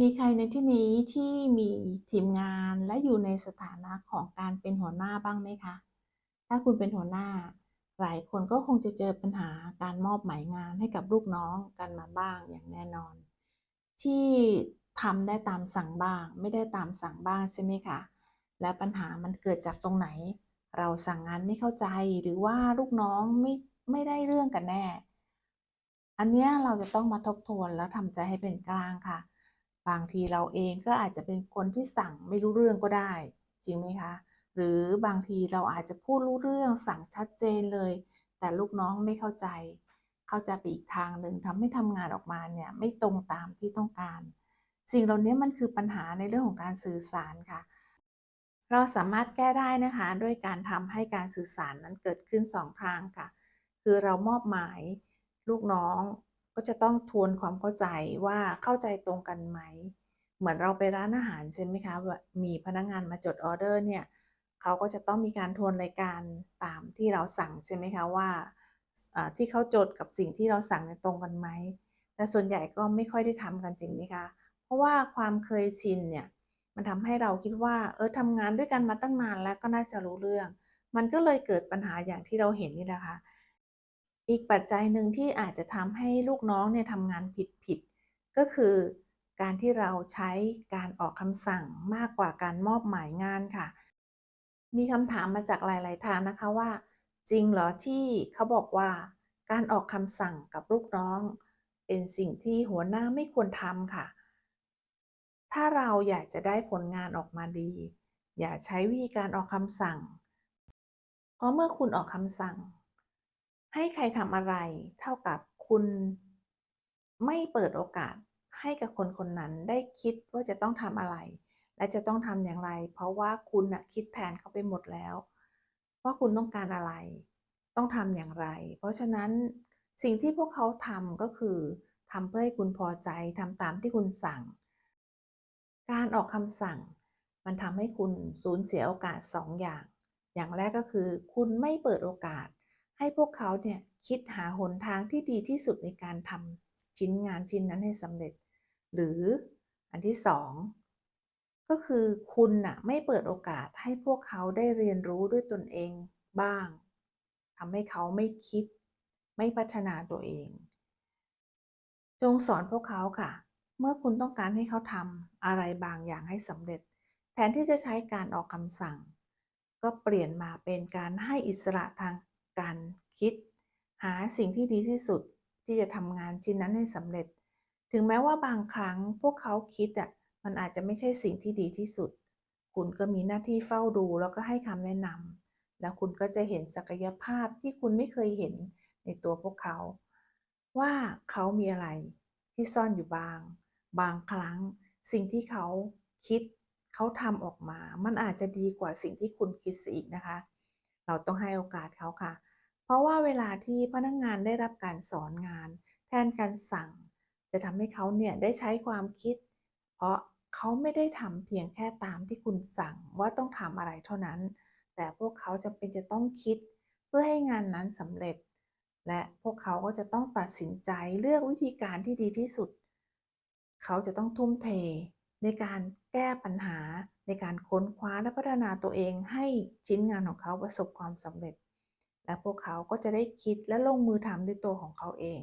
มีใครในที่นี้ที่มีทีมงานและอยู่ในสถานะของการเป็นหัวหน้าบ้างไหมคะ ถ้าคุณเป็นหัวหน้า หลายคนก็คงจะเจอปัญหาการมอบหมายงานให้กับลูกน้องกันมาบ้างอย่างแน่นอน ที่ทำได้ตามสั่งบ้าง ไม่ได้ตามสั่งบ้างใช่ไหมคะ และปัญหามันเกิดจากตรงไหน เราสั่งงานไม่เข้าใจหรือว่าลูกน้องไม่ไม่ได้เรื่องกันแน่ อันเนี้ยเราจะต้องมาทบทวนแล้วทำใจให้เป็นกลางค่ะ บางทีเราเองก็อาจจะเป็นคนที่สั่งไม่รู้เรื่องก็ได้ จริงไหมคะ หรือบางทีเราอาจจะพูดรู้เรื่องสั่งชัดเจนเลย แต่ลูกน้องไม่เข้าใจ เข้าใจไปอีกทางหนึ่งทำให้ทำงานออกมาเนี่ยไม่ตรงตามที่ต้องการ สิ่งเหล่านี้มันคือปัญหาในเรื่องของการสื่อสารค่ะ เราสามารถแก้ได้นะคะด้วยการทำให้การสื่อสารนั้นเกิดขึ้นสองทางค่ะ คือเรามอบหมายลูกน้อง ก็จะต้องทวนความเข้าใจว่าเข้าใจตรงกันไหม เหมือนเราไปร้านอาหารใช่ไหมคะมีพนักงานมาจดออเดอร์เนี่ยเขาก็จะต้องมีการทวนรายการตามที่เราสั่งใช่ไหมคะว่าที่เขาจดกับสิ่งที่เราสั่งตรงกันไหม แต่ส่วนใหญ่ก็ไม่ค่อยได้ทำกันจริงไหมคะ เพราะว่าความเคยชินเนี่ยมันทำให้เราคิดว่าเออทำงานด้วยกันมาตั้งนานแล้วก็น่าจะรู้เรื่อง มันก็เลยเกิดปัญหาอย่างที่เราเห็นนี่แหละค่ะ อีกปัจจัยหนึ่งที่อาจจะทำให้ลูกน้องเนี่ยทำงานผิดผิดก็คือการที่เราใช้การออกคำสั่งมากกว่าการมอบหมายงานค่ะ มีคำถามมาจากหลาย ๆ ทางนะคะว่า จริงเหรอที่เขาบอกว่า การออกคำสั่งกับลูกน้อง เป็นสิ่งที่หัวหน้าไม่ควรทำค่ะ ถ้าเราอยากจะได้ผลงานออกมาดี อย่าใช้วิธีการออกคำสั่ง เพราะเมื่อคุณออกคำสั่ง ให้ใครทำอะไร เท่ากับคุณ ไม่เปิดโอกาสให้กับคนคนนั้นได้คิดว่าจะต้องทำอะไร และจะต้องทำอย่างไร เพราะว่าคุณนะคิดแทนเขาไปหมดแล้ว ว่าคุณต้องการอะไร ต้องทำอย่างไร เพราะฉะนั้นสิ่งที่พวกเขาทำก็คือทำเพื่อให้คุณพอใจทำตามที่คุณสั่ง การออกคำสั่ง มันทำให้คุณสูญเสียโอกาสสองอย่าง อย่างแรกก็คือ คุณไม่เปิดโอกาส ให้พวกเขาเนี่ยคิดหาหนทางที่ดีที่สุดในการทำชิ้นงานชิ้นนั้นให้สำเร็จ หรืออันที่สองก็คือคุณน่ะไม่เปิดโอกาสให้พวกเขาได้เรียนรู้ด้วยตนเองบ้างทำให้เขาไม่คิด ไม่พัฒนาตัวเอง จงสอนพวกเขาค่ะ เมื่อคุณต้องการให้เขาทำอะไรบางอย่างให้สำเร็จ แทนที่จะใช้การออกคำสั่ง ก็เปลี่ยนมาเป็นการให้อิสระทาง การคิด หาสิ่งที่ดีที่สุดที่จะทำงานชิ้นนั้นให้สำเร็จ ถึงแม้ว่าบางครั้งพวกเขาคิดอะมันอาจจะไม่ใช่สิ่งที่ดีที่สุด คุณก็มีหน้าที่เฝ้าดูแล้วก็ให้คำแนะนำแล้วคุณก็จะเห็นศักยภาพที่คุณไม่เคยเห็นในตัวพวกเขา ว่าเขามีอะไรที่ซ่อนอยู่บาง บางครั้งสิ่งที่เขาคิดเขาทำออกมา มันอาจจะดีกว่าสิ่งที่คุณคิดซะอีกนะคะ เราต้องให้โอกาสเขาค่ะ เพราะว่าเวลาที่พนักงงานได้รับการสอนงาน แทนการสั่ง จะทำให้เขาเนี่ยได้ใช้ความคิด เพราะเขาไม่ได้ทำเพียงแค่ตามที่คุณสั่งว่าต้องทำอะไรเท่านั้น แต่พวกเขาจะเป็นจะต้องคิด เพื่อให้งานนั้นสำเร็จ และพวกเขาก็จะต้องตัดสินใจเลือกวิธีการที่ดีที่สุด เขาจะต้องทุ่มเท ในการแก้ปัญหา ในการค้นคว้าและพัฒนาตัวเองให้ชิ้นงานของเขาประสบความสำเร็จ และพวกเขาก็จะได้คิดและลงมือทำด้วยตัวของเขาเอง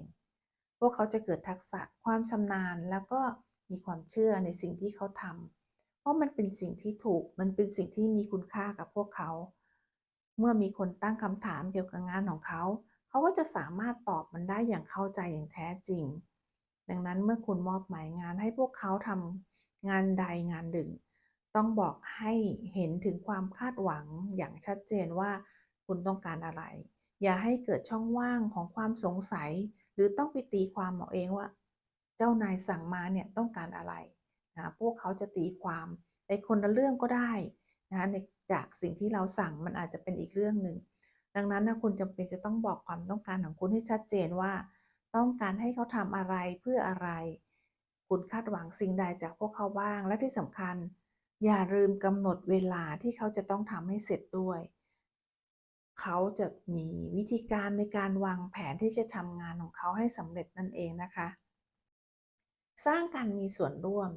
พวกเขาจะเกิดทักษะความชำนาญแล้วก็มีความเชื่อในสิ่งที่เขาทำเพราะมันเป็นสิ่งที่ถูก มันเป็นสิ่งที่มีคุณค่ากับพวกเขา เมื่อมีคนตั้งคำถามเกี่ยวกับงานของเขา เขาก็จะสามารถตอบมันได้อย่างเข้าใจอย่างแท้จริง ดังนั้นเมื่อคุณมอบหมายงานให้พวกเขาทำงานใดงานหนึ่ง ต้องบอกให้เห็นถึงความคาดหวังอย่างชัดเจนว่า คุณต้องการอะไร อย่าให้เกิดช่องว่างของความสงสัย หรือต้องไปตีความเอาเองว่า เจ้านายสั่งมาเนี่ยต้องการอะไรนะพวกเขาจะตีความในคนละเรื่องก็ได้นะในจากสิ่งที่เราสั่งมันอาจจะเป็นอีกเรื่องหนึ่งดังนั้นนะคุณจำเป็นจะต้องบอกความต้องการของคุณให้ชัดเจนว่า ต้องการให้เขาทำอะไรเพื่ออะไร คุณคาดหวังสิ่งใดจากพวกเขาบ้างและที่สำคัญ อย่าลืมกำหนดเวลาที่เขาจะต้องทำให้เสร็จด้วย เขาจะมีวิธีการในการวางแผนที่จะทำงานของเขาให้สำเร็จนั่นเองนะคะ สร้างการมีส่วนร่วม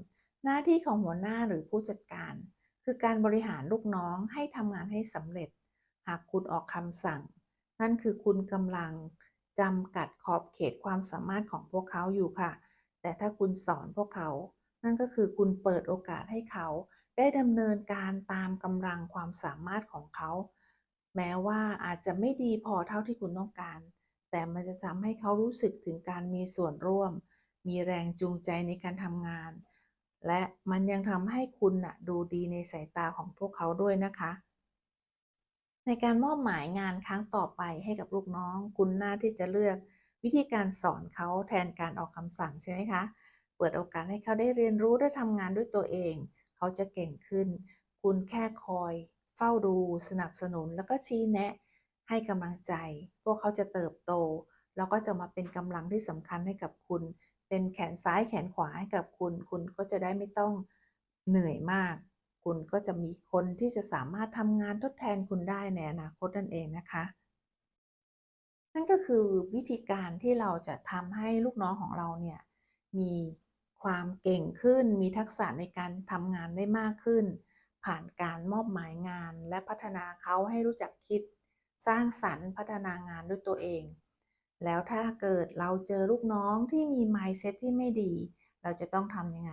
หน้าที่ของหัวหน้าหรือผู้จัดการ คือการบริหารลูกน้องให้ทำงานให้สำเร็จ หากคุณออกคำสั่ง นั่นคือคุณกำลังจำกัดขอบเขตความสามารถของพวกเขาอยู่ค่ะ แต่ถ้าคุณสอนพวกเขา นั่นก็คือคุณเปิดโอกาสให้เขา ได้ดำเนินการตามกำลังความสามารถของเขา แม้ว่าอาจจะไม่ดีพอเท่าที่คุณต้องการ แต่มันจะทำให้เขารู้สึกถึงการมีส่วนร่วม มีแรงจูงใจในการทำงาน และมันยังทำให้คุณน่ะดูดีในสายตาของพวกเขาด้วยนะคะ ในการมอบหมายงานครั้งต่อไปให้กับลูกน้อง คุณน่าที่จะเลือกวิธีการสอนเขาแทนการออกคำสั่งใช่ไหมคะ เปิดโอกาสให้เขาได้เรียนรู้ได้ทำงานด้วยตัวเอง เขาจะเก่งขึ้น คุณแค่คอย เฝ้าดูสนับสนุนแล้วก็ชี้แนะ ให้กำลังใจ พวกเขาจะเติบโต แล้วก็จะมาเป็นกำลังที่สำคัญให้กับคุณ เป็นแขนซ้ายแขนขวาให้กับคุณ คุณก็จะได้ไม่ต้องเหนื่อยมาก คุณก็จะมีคนที่จะสามารถทำงานทดแทนคุณได้ในอนาคตนั่นเองนะคะนั่นก็คือวิธีการที่เราจะทำให้ลูกน้องของเราเนี่ยมีความเก่งขึ้น มีทักษะในการทำงานได้มากขึ้น ผ่านการมอบหมายงาน และพัฒนาเขาให้รู้จักคิด สร้างสรรค์พัฒนางานด้วยตัวเอง แล้วถ้าเกิดเราเจอลูกน้องที่มี mindset ที่ไม่ดี เราจะต้องทำยังไง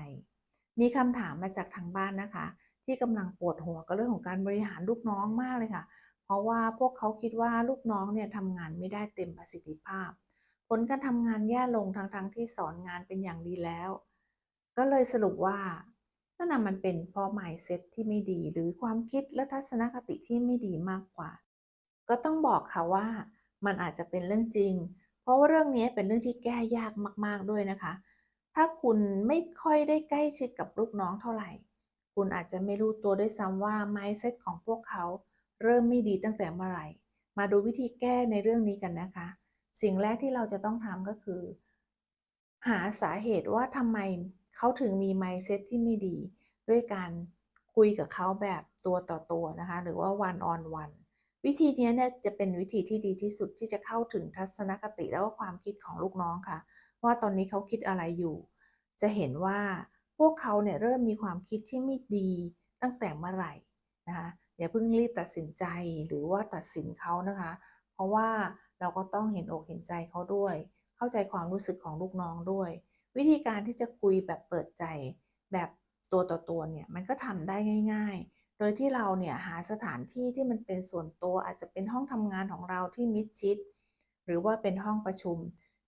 มีคำถามมาจากทางบ้านนะคะ ที่กำลังปวดหัวกับเรื่องของการบริหารลูกน้องมากเลยค่ะ เพราะว่าพวกเขาคิดว่าลูกน้องเนี่ยทำงานไม่ได้เต็มประสิทธิภาพ ผลการทำงานแย่ลงทั้งๆทที่สอนงานเป็นอย่างดีแล้ว ก็เลยสรุปว่า นั่นน่ะมันเป็นเพราะ mindset ที่ไม่ดี หรือความคิดและทัศนคติที่ไม่ดีมากกว่า ก็ต้องบอกค่ะว่ามันอาจจะเป็นเรื่องจริง เพราะว่าเรื่องนี้เป็นเรื่องที่แก้ยากมาก ๆด้วยนะคะ ถ้าคุณไม่ค่อยได้ใกล้ชิดกับลูกน้องเท่าไหร่ คุณอาจจะไม่รู้ตัวด้วยซ้ำว่า mindset ของพวกเขาเริ่มไม่ดีตั้งแต่เมื่อไหร่ มาดูวิธีแก้ในเรื่องนี้กันนะคะ สิ่งแรกที่เราจะต้องทำก็คือ หาสาเหตุว่าทำไม เขาถึงมี mindset ที่ไม่ดี ด้วยการคุยกับเขาแบบตัวต่อตัวนะคะ หรือว่า one on one วิธีนี้เนี่ยจะเป็นวิธีที่ดีที่สุดที่จะเข้าถึงทัศนคติแล้วก็ความคิดของลูกน้องค่ะ ว่าตอนนี้เขาคิดอะไรอยู่ จะเห็นว่าพวกเขาเนี่ยเริ่มมีความคิดที่ไม่ดีตั้งแต่เมื่อไหร่นะคะอย่าเพิ่งรีบตัดสินใจหรือว่าตัดสินเขานะคะ เพราะว่าเราก็ต้องเห็นอกเห็นใจเขาด้วย เข้าใจความรู้สึกของลูกน้องด้วย วิธีการที่จะคุยแบบเปิดใจแบบตัวต่อตัวเนี่ยมันก็ทำได้ง่าย ๆ โดยที่เราเนี่ยหาสถานที่ที่มันเป็นส่วนตัวอาจจะเป็นห้องทำงานของเราที่มิดชิด หรือว่าเป็นห้องประชุม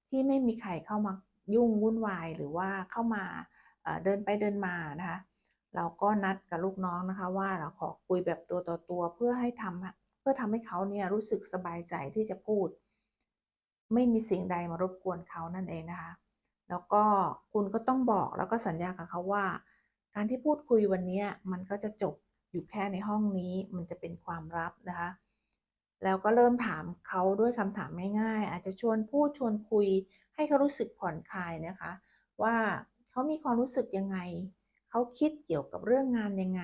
ที่ไม่มีใครเข้ามายุ่งวุ่นวายหรือว่าเข้ามาเดินไปเดินมานะคะเราก็นัดกับลูกน้องนะคะว่าเราขอคุยแบบตัวต่อตัวเพื่อให้ทำเพื่อทำให้เขาเนี่ยรู้สึกสบายใจที่จะพูด ไม่มีสิ่งใดมารบกวนเขานั่นเองนะคะ แล้วก็คุณก็ต้องบอกแล้วก็สัญญากับเขาว่า การที่พูดคุยวันนี้มันก็จะจบอยู่แค่ในห้องนี้มันจะเป็นความลับนะคะ แล้วก็เริ่มถามเขาด้วยคำถามง่ายๆ อาจจะชวนพูดชวนคุย ให้เขารู้สึกผ่อนคลายนะคะ ว่าเขามีความรู้สึกยังไง เขาคิดเกี่ยวกับเรื่องงานยังไง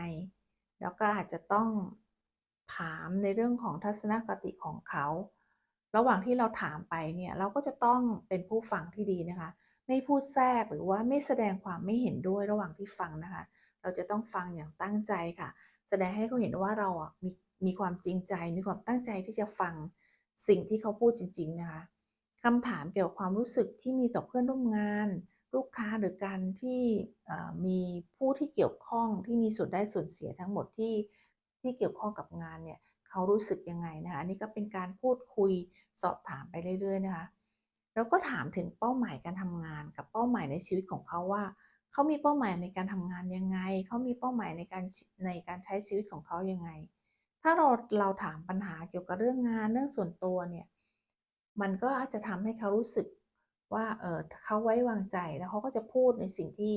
แล้วก็อาจจะต้องถามในเรื่องของทัศนคติของเขา ระหว่างที่เราถามไปเนี่ยเราก็จะต้องเป็นผู้ฟังที่ดีนะคะ ไม่พูดแทรกหรือว่าไม่แสดงความไม่เห็นด้วยระหว่างที่ฟังนะคะ เราจะต้องฟังอย่างตั้งใจค่ะ แสดงให้เขาเห็นว่าเราอะมีมีความจริงใจ มีความตั้งใจที่จะฟังสิ่งที่เขาพูดจริง ๆ นะคะคำถามเกี่ยวกับความรู้สึกที่มีต่อเพื่อนร่วมงาน ลูกค้าหรือการที่มีผู้ที่เกี่ยวข้องที่มีส่วนได้ส่วนเสียทั้งหมดที่ที่เกี่ยวข้องกับงานเนี่ยเขารู้สึกยังไงนะคะนนี้ก็เป็นการพูดคุยสอบถามไปเรื่อยๆนะคะ แล้วก็ถามถึงเป้าหมายการทำงานกับเป้าหมายในชีวิตของเขาว่า เขามีเป้าหมายในการทำงานยังไง เขามีเป้าหมายในการในการใช้ชีวิตของเขายังไง ถ้าเราเราถามปัญหาเกี่ยวกับเรื่องงานเรื่องส่วนตัวเนี่ย มันก็อาจจะทำให้เขารู้สึกว่าเออเขาไว้วางใจแล้วเขาก็จะพูดในสิ่งที่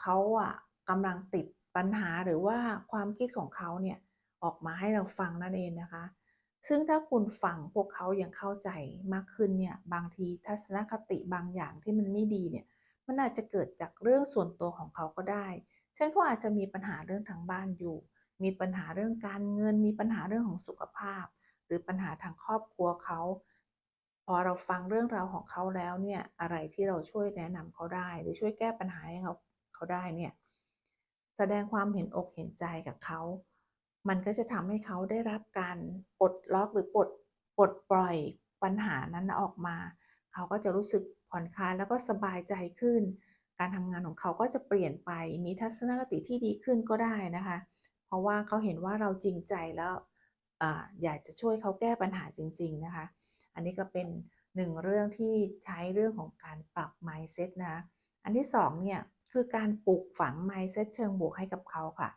เขาอะกำลังติดปัญหาหรือว่าความคิดของเขาเนี่ยออกมาให้เราฟังนั่นเองนะคะ ซึ่งถ้าคุณฟังพวกเขาอย่างเข้าใจมากขึ้นเนี่ยบางทีทัศนคติบางอย่างที่มันไม่ดีเนี่ยมันอาจจะเกิดจากเรื่องส่วนตัวของเขาก็ได้เช่นเขาอาจจะมีปัญหาเรื่องทางบ้านอยู่ มีปัญหาเรื่องการเงิน มีปัญหาเรื่องของสุขภาพ หรือปัญหาทางครอบครัวเขา พอเราฟังเรื่องราวของเขาแล้วเนี่ยอะไรที่เราช่วยแนะนำเขาได้ หรือช่วยแก้ปัญหาให้เขาเขาเขาได้เนี่ยแสดงความเห็นอกเห็นใจกับเขา มันก็จะทำให้เขาได้รับการปลดล็อกหรือปลดปลดปล่อยปัญหานั้นออกมา เขาก็จะรู้สึกผ่อนคลายแล้วก็สบายใจขึ้น การทำงานของเขาก็จะเปลี่ยนไป มีทัศนคติที่ดีขึ้นก็ได้นะคะ เพราะว่าเขาเห็นว่าเราจริงใจแล้วออยากจะช่วยเขาแก้ปัญหาจริง ๆนะคะ อันนี้ก็เป็นหนึ่งเรื่องที่ใช้เรื่องของการปรับ mindset นะคะ อันที่สองเนี่ยคือการปลูกฝัง mindset เชิงบวกให้กับเขาค่ะ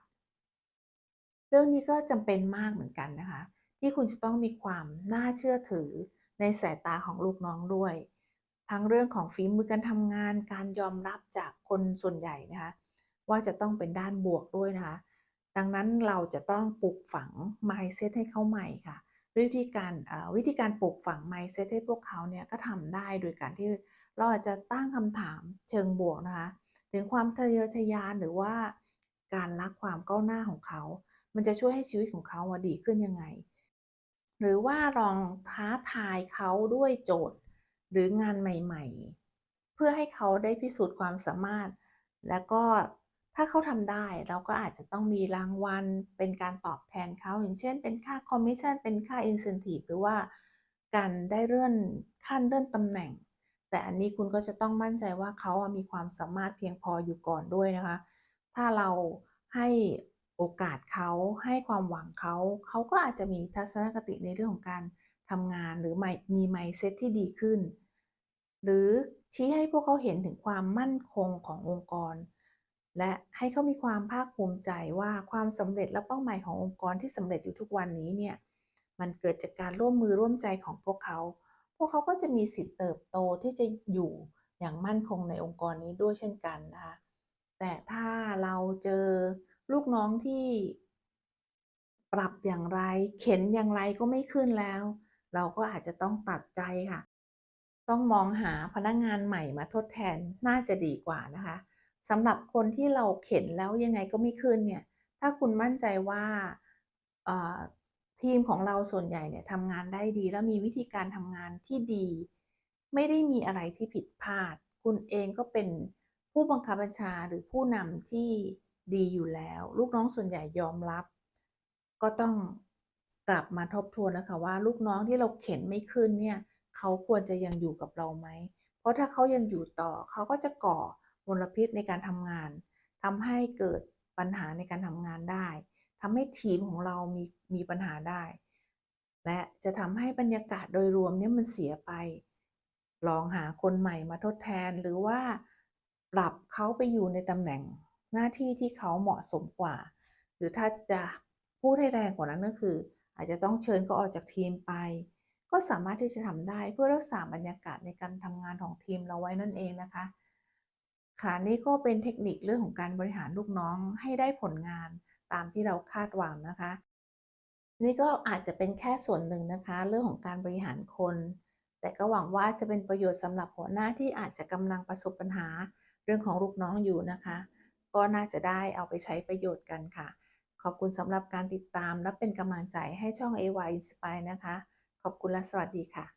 เรื่องนี้ก็จำเป็นมากเหมือนกันนะคะ ที่คุณจะต้องมีความน่าเชื่อถือในสายตาของลูกน้องด้วย ทั้งเรื่องของฝีมือการทำงาน การยอมรับจากคนส่วนใหญ่นะคะ ว่าจะต้องเป็นด้านบวกด้วยนะคะ ดังนั้นเราจะต้องปลูกฝัง mindset ให้เขาใหม่ค่ะด้วยวิธีการวิธีการปลูกฝัง mindset ให้พวกเขาเนี่ยก็ทำได้โดยการที่เราอาจจะตั้งคำถามเชิงบวกนะคะ ถึงความทะเยอทะยานหรือว่าการรักความก้าวหน้าของเขา มันจะช่วยให้ชีวิตของเขาดีขึ้นยังไง หรือว่าลองท้าทายเขาด้วยโจทย์ หรืองานใหม่ ๆ เพื่อให้เขาได้พิสูจน์ความสามารถ แล้วก็ถ้าเขาทำได้เราก็อาจจะต้องมีรางวัลเป็นการตอบแทนเขาอย่างเช่น เป็นค่าคอมมิชชั่นเป็นค่าอินเซนティブหรือว่าการได้เลื่อนขั้นเลื่อนตำแหน่ง แต่อันนี้คุณก็จะต้องมั่นใจว่าเขามีความสามารถเพียงพออยู่ก่อนด้วยนะคะ ถ้าเราให้ โอกาสเขาให้ความหวังเขา เขาก็อาจจะมีทัศนคติในเรื่องของการทำงานหรือมี mindset ที่ดีขึ้น หรือชี้ให้พวกเขาเห็นถึงความมั่นคงขององค์กร และให้เขามีความภาคภูมิใจว่าความสำเร็จและเป้าหมายขององค์กรที่สำเร็จอยู่ทุกวันนี้เนี่ยมันเกิดจากการร่วมมือร่วมใจของพวกเขา พวกเขาก็จะมีสิทธิ์เติบโตที่จะอยู่อย่างมั่นคงในองค์กรนี้ด้วยเช่นกันนะคะแต่ถ้าเราเจอ ลูกน้องที่ปรับอย่างไร เข็นอย่างไรก็ไม่ขึ้นแล้ว เราก็อาจจะต้องตัดใจค่ะ ต้องมองหาพนักงงานใหม่มาทดแทนน่าจะดีกว่านะคะสำหรับคนที่เราเข็นแล้วยังไงก็ไม่ขึ้นเนี่ย ถ้าคุณมั่นใจว่าทีมของเราส่วนใหญ่เนี่ยทำงานได้ดี แล้วมีวิธีการทำงานที่ดี ไม่ได้มีอะไรที่ผิดพลาด คุณเองก็เป็นผู้บังคับบัญชาหรือผู้นำที่ ดีอยู่แล้ว ลูกน้องส่วนใหญ่ยอมรับ ก็ต้องกลับมาทบทวนนะคะว่า ลูกน้องที่เราเข็นไม่ขึ้นเนี่ยเขาควรจะยังอยู่กับเราไหม เพราะถ้าเขายังอยู่ต่อเขาก็จะก่อมลพิษในการทำงานทำให้เกิดปัญหาในการทำงานได้ทำให้ทีมของเรามีมีปัญหาได้ และจะทำให้บรรยากาศโดยรวมเนี่ยมันเสียไป ลองหาคนใหม่มาทดแทนหรือว่าปรับเขาไปอยู่ในตำแหน่ง หน้าที่ที่เขาเหมาะสมกว่า หรือถ้าจะพูดให้แรงกว่านั้นก็คือ อาจจะต้องเชิญเขาออกจากทีมไป ก็สามารถที่จะทำได้เพื่อรักษาบรรยากาศในการทำงานของทีมเราไว้นั่นเองนะคะ ค่ะนี่ก็เป็นเทคนิคเรื่องของการบริหารลูกน้องให้ได้ผลงานตามที่เราคาดหวังนะคะ นี่ก็อาจจะเป็นแค่ส่วนหนึ่งนะคะ เรื่องของการบริหารคน แต่ก็หวังว่าจะเป็นประโยชน์สำหรับหัวหน้าที่อาจจะกำลังประสบปัญหาเรื่องของลูกน้องอยู่นะคะ ก็น่าจะได้เอาไปใช้ประโยชน์กันค่ะ ขอบคุณสำหรับการติดตามและเป็นกำลังใจให้ช่อง AY Inspire นะคะ ขอบคุณและสวัสดีค่ะ